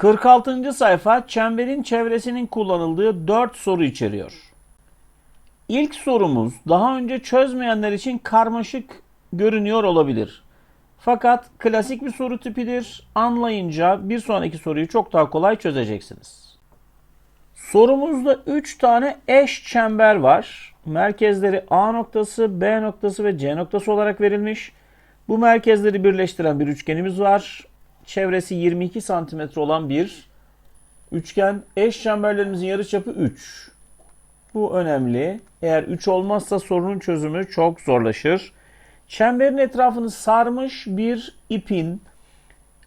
46. sayfa çemberin çevresinin kullanıldığı 4 soru içeriyor. İlk sorumuz daha önce çözmeyenler için karmaşık görünüyor olabilir. Fakat klasik bir soru tipidir. Anlayınca bir sonraki soruyu çok daha kolay çözeceksiniz. Sorumuzda 3 tane eş çember var. Merkezleri A noktası, B noktası ve C noktası olarak verilmiş. Bu merkezleri birleştiren bir üçgenimiz var. Çevresi 22 santimetre olan bir üçgen. Eş çemberlerimizin yarıçapı 3. Bu önemli. Eğer 3 olmazsa sorunun çözümü çok zorlaşır. Çemberin etrafını sarmış bir ipin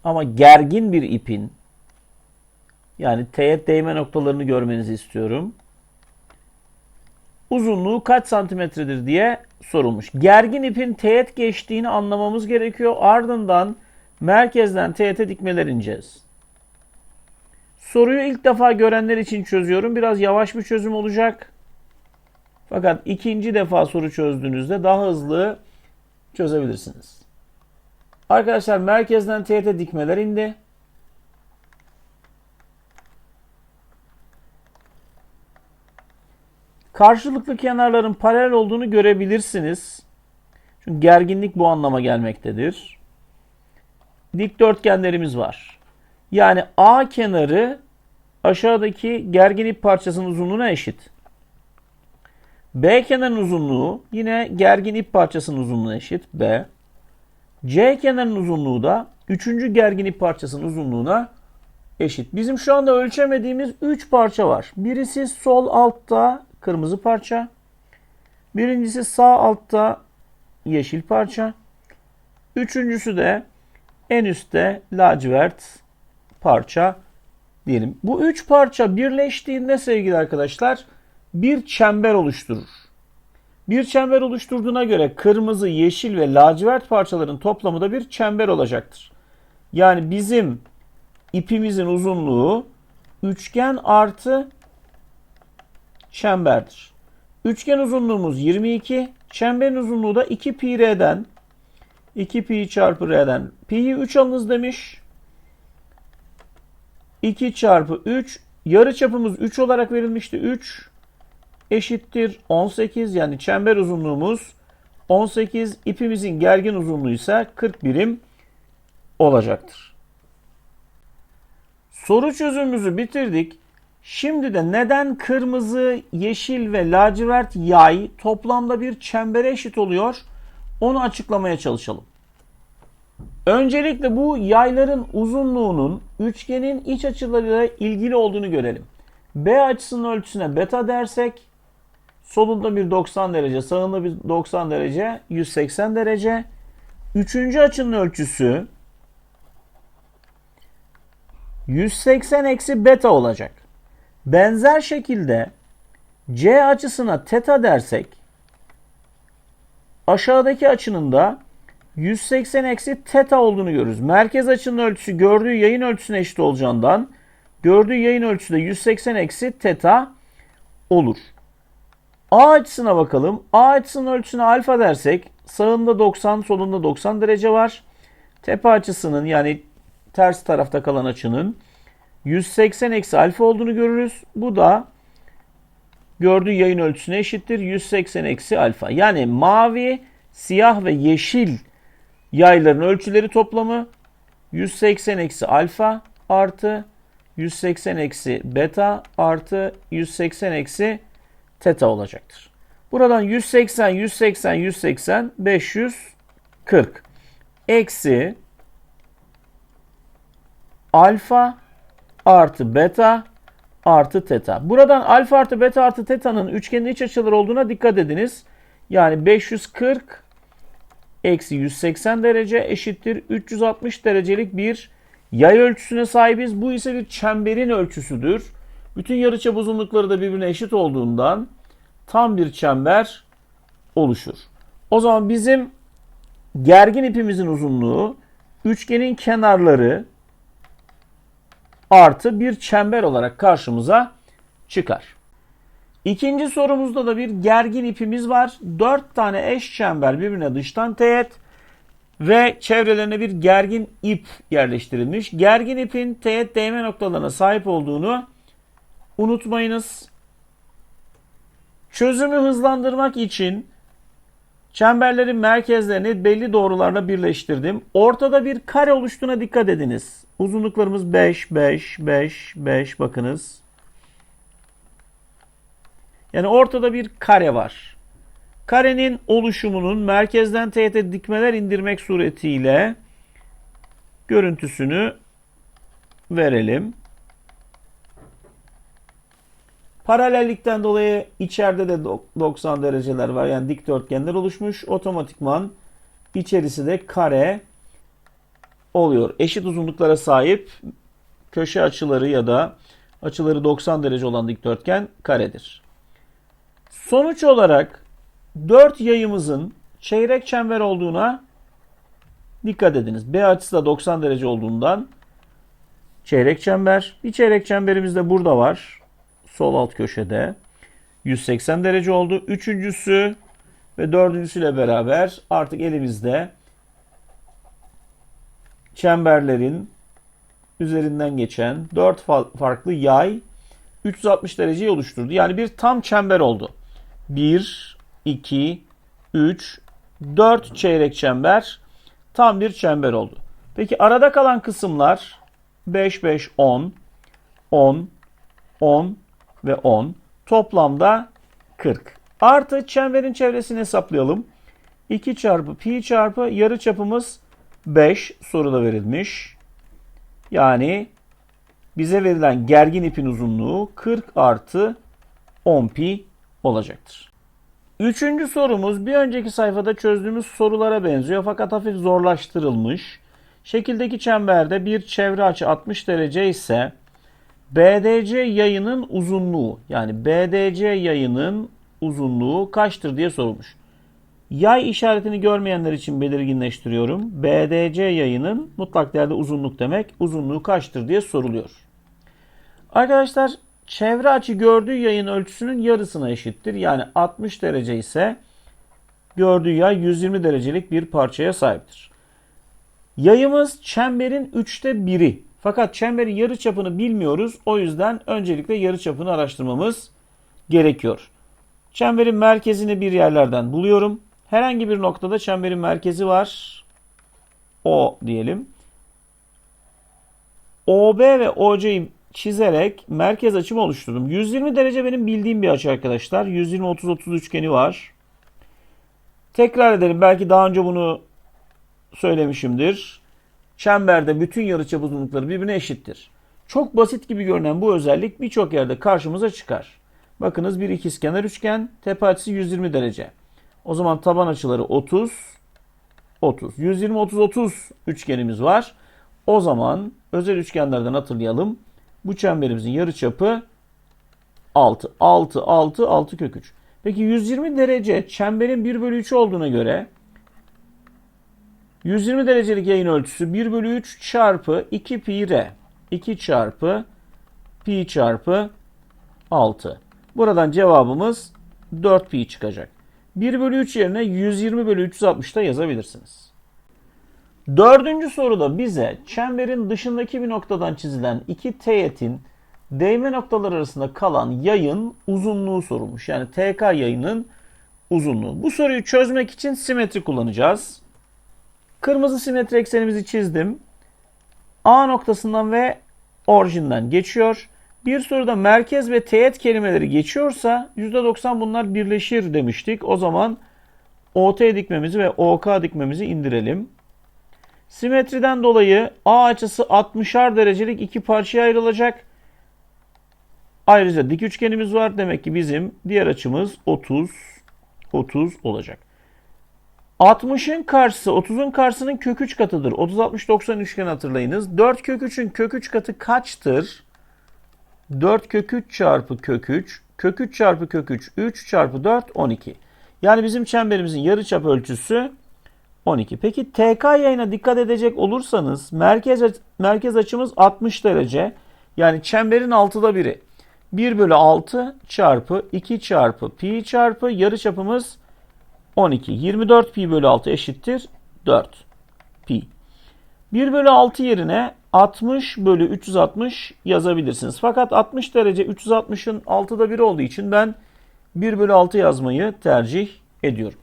ama gergin bir ipin yani teğet değme noktalarını görmenizi istiyorum. Uzunluğu kaç santimetredir diye sorulmuş. Gergin ipin teğet geçtiğini anlamamız gerekiyor. Ardından merkezden teğete dikmeler ineceğiz. Soruyu ilk defa görenler için çözüyorum. Biraz yavaş bir çözüm olacak. Fakat ikinci defa soru çözdüğünüzde daha hızlı çözebilirsiniz. Arkadaşlar merkezden teğete dikmeler indi. Karşılıklı kenarların paralel olduğunu görebilirsiniz. Çünkü gerginlik bu anlama gelmektedir. Dikdörtgenlerimiz var. Yani A kenarı aşağıdaki gergin ip parçasının uzunluğuna eşit. B kenarının uzunluğu yine gergin ip parçasının uzunluğuna eşit. B. C kenarının uzunluğu da 3. gergin ip parçasının uzunluğuna eşit. Bizim şu anda ölçemediğimiz 3 parça var. Birisi sol altta kırmızı parça. Birincisi sağ altta yeşil parça. Üçüncüsü de en üstte lacivert parça diyelim. Bu üç parça birleştiğinde sevgili arkadaşlar bir çember oluşturur. Bir çember oluşturduğuna göre kırmızı, yeşil ve lacivert parçaların toplamı da bir çember olacaktır. Yani bizim ipimizin uzunluğu üçgen artı çemberdir. Üçgen uzunluğumuz 22, çemberin uzunluğu da 2 pi r'den 2 pi çarpı r'den pi'yi 3 alınız demiş. 2 çarpı 3 yarı çapımız 3 olarak verilmişti. 3 eşittir 18 yani çember uzunluğumuz 18 ipimizin gergin uzunluğu ise 40 birim olacaktır. Soru çözümümüzü bitirdik. Şimdi de neden kırmızı, yeşil ve lacivert yay toplamda bir çembere eşit oluyor? Onu açıklamaya çalışalım. Öncelikle bu yayların uzunluğunun üçgenin iç açılarıyla ilgili olduğunu görelim. B açısının ölçüsüne beta dersek solunda bir 90 derece, sağında bir 90 derece, 180 derece. Üçüncü açının ölçüsü 180 eksi beta olacak. Benzer şekilde C açısına teta dersek aşağıdaki açının da 180 eksi teta olduğunu görürüz. Merkez açının ölçüsü gördüğü yayın ölçüsüne eşit olacağından gördüğü yayın ölçüsü de 180 eksi teta olur. A açısına bakalım. A açısının ölçüsüne alfa dersek sağında 90 solunda 90 derece var. Tepe açısının yani ters tarafta kalan açının 180 eksi alfa olduğunu görürüz. Bu da gördüğü yayın ölçüsüne eşittir. 180 eksi alfa. Yani mavi, siyah ve yeşil yayların ölçüleri toplamı 180 eksi alfa artı 180 eksi beta artı 180 eksi teta olacaktır. Buradan 180, 180, 180, 540 eksi alfa artı beta artı teta. Buradan alfa artı beta artı teta'nın üçgenin iç açıları olduğuna dikkat ediniz. Yani 540 eksi 180 derece eşittir 360 derecelik bir yay ölçüsüne sahibiz. Bu ise bir çemberin ölçüsüdür. Bütün yarıçap uzunlukları da birbirine eşit olduğundan tam bir çember oluşur. O zaman bizim gergin ipimizin uzunluğu üçgenin kenarları artı bir çember olarak karşımıza çıkar. İkinci sorumuzda da bir gergin ipimiz var. Dört tane eş çember birbirine dıştan teğet. ve çevrelerine bir gergin ip yerleştirilmiş. Gergin ipin teğet değme noktalarına sahip olduğunu unutmayınız. Çözümü hızlandırmak için çemberlerin merkezlerini belli doğrularla birleştirdim. Ortada bir kare oluştuğuna dikkat ediniz. Uzunluklarımız 5, 5, 5, 5 bakınız. Yani ortada bir kare var. Karenin oluşumunun merkezden teğete dikmeler indirmek suretiyle görüntüsünü verelim. Paralellikten dolayı içeride de 90 dereceler var. Yani dikdörtgenler oluşmuş. Otomatikman içerisi de kare oluyor. Eşit uzunluklara sahip köşe açıları ya da açıları 90 derece olan dikdörtgen karedir. Sonuç olarak 4 yayımızın çeyrek çember olduğuna dikkat ediniz. B açısı da 90 derece olduğundan çeyrek çember. Bir çeyrek çemberimiz de burada var. Sol alt köşede. 180 derece oldu. Üçüncüsü ve dördüncüsüyle beraber artık elimizde çemberlerin üzerinden geçen 4 farklı yay 360 dereceyi oluşturdu. Yani bir tam çember oldu. 1, 2, 3, 4 çeyrek çember tam bir çember oldu. Peki arada kalan kısımlar 5, 5, 10, 10, 10 ve 10. Toplamda 40. Artı çemberin çevresini hesaplayalım. 2 çarpı pi çarpı yarı çapımız 5 soruda verilmiş. Yani bize verilen gergin ipin uzunluğu 40 artı 10 pi olacaktır. Üçüncü sorumuz bir önceki sayfada çözdüğümüz sorulara benziyor fakat hafif zorlaştırılmış. Şekildeki çemberde bir çevre açı 60 derece ise BDC yayının uzunluğu yani BDC yayının uzunluğu kaçtır diye sorulmuş. Yay işaretini görmeyenler için belirginleştiriyorum. BDC yayının mutlak değerde uzunluk demek. Uzunluğu kaçtır diye soruluyor. Arkadaşlar çevre açı gördüğü yayın ölçüsünün yarısına eşittir. Yani 60 derece ise gördüğü yay 120 derecelik bir parçaya sahiptir. Yayımız çemberin üçte biri. Fakat çemberin yarı çapını bilmiyoruz. O yüzden öncelikle yarı çapını araştırmamız gerekiyor. Çemberin merkezini bir yerlerden buluyorum. Herhangi bir noktada çemberin merkezi var. O diyelim. OB ve OC'yi çizerek merkez açımı oluşturdum. 120 derece benim bildiğim bir açı arkadaşlar. 120-30-30 üçgeni var. Tekrar edelim. Belki daha önce bunu söylemişimdir. Çemberde bütün yarıçap uzunlukları birbirine eşittir. Çok basit gibi görünen bu özellik birçok yerde karşımıza çıkar. Bakınız bir ikizkenar üçgen, tepe açısı 120 derece. O zaman taban açıları 30, 30. 120, 30, 30 üçgenimiz var. O zaman özel üçgenlerden hatırlayalım. Bu çemberimizin yarıçapı 6. 6, 6, 6 kök 3. Peki 120 derece çemberin 1 bölü 3 olduğuna göre 120 derecelik yayın ölçüsü 1 bölü 3 çarpı 2 pi r. 2 çarpı pi çarpı 6. Buradan cevabımız 4 pi çıkacak. 1 bölü 3 yerine 120 bölü 360 da yazabilirsiniz. Dördüncü soruda bize çemberin dışındaki bir noktadan çizilen iki teğetin değme noktaları arasında kalan yayın uzunluğu sorulmuş. Yani TK yayının uzunluğu. Bu soruyu çözmek için simetri kullanacağız. Kırmızı simetri eksenimizi çizdim. A noktasından ve orijinden geçiyor. Bir soruda merkez ve teğet kelimeleri geçiyorsa %90 bunlar birleşir demiştik. O zaman OT dikmemizi ve OK dikmemizi indirelim. Simetriden dolayı A açısı 60'ar derecelik iki parçaya ayrılacak. Ayrıca dik üçgenimiz var. Demek ki bizim diğer açımız 30 30 olacak. 60'ın karşısı 30'un karşısının kök 3 katıdır. 30 60 90 üçgen hatırlayınız. 4 kök 3'ün kök 3 katı kaçtır? 4 kök 3 çarpı kök 3 kök 3 çarpı kök 3 3 çarpı 4 12. Yani bizim çemberimizin yarıçap ölçüsü 12. Peki TK yayına dikkat edecek olursanız merkez merkez açımız 60 derece. Yani çemberin 6'da biri. 1 bölü 6 çarpı 2 çarpı pi çarpı yarıçapımız 12. 24 pi bölü 6 eşittir 4. 1 bölü 6 yerine 60 bölü 360 yazabilirsiniz. Fakat 60 derece 360'ın 6'da 1 olduğu için ben 1 bölü 6 yazmayı tercih ediyorum.